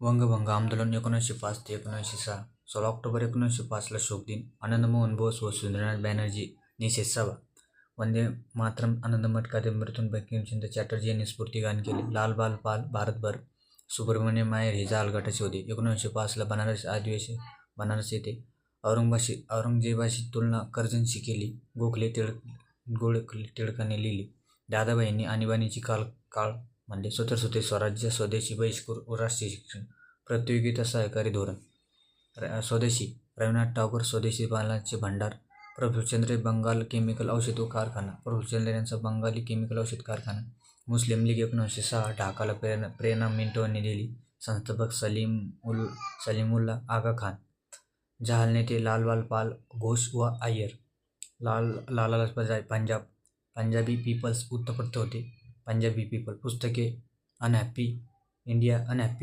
वंगभंग आंदोलन एकोणीसशे पाच ते एकोणीसशे सहा. सोळा ऑक्टोबर एकोणीसशे पाचला शोक दिन. आनंदमोहन बोस व सुरेंद्रनाथ बॅनर्जी निषेध सभा वंदे मातरम आनंद मठ कादंबरीतून बंकिमचंद्र चॅटर्जी यांनी स्फूर्तीगान केले. लाल बाल पाल भारतभर सुब्रमण्यम मायर हे जाल गटाचे होते. एकोणीसशे पाचला बनारस आदिवासी बनारस येथे औरंगबाशी औरंगजेबाशी तुलना कर्जनशी केली. गोखले टिळक गोळ टिळकाने लिहिली. दादाबाईंनी आणीबाणीची काल काळ म्हणजे मांडले स्वतंत्र स्वराज्य स्वदेशी बहिष्कृत व राष्ट्रीय शिक्षण प्रतियोगिता सहकारी धोरण. स्वदेशी रवीनाथ टागोर स्वदेशी बालांचे भांडार प्रभूचंद्र बंगाल केमिकल औषध व कारखाना प्रभूचंद्र यांचा बंगाली केमिकल औषध कारखाना. मुस्लिम लीग एकोणीसशे सहा ढाकाला प्रेरणा प्रेरणा मिंटो दिली. संस्थापक सलीम उल सलीमुल्ला आगा खान. जहाल नेते लालबाल पाल घोष व अय्यर. लाल लाला लजपत राय पंजाब पंजाबी पीपल्स उत्तरपत्र होते. पंजाबी पीपल पुस्तके अनहॅप्पी इंडिया अनहॅप्पी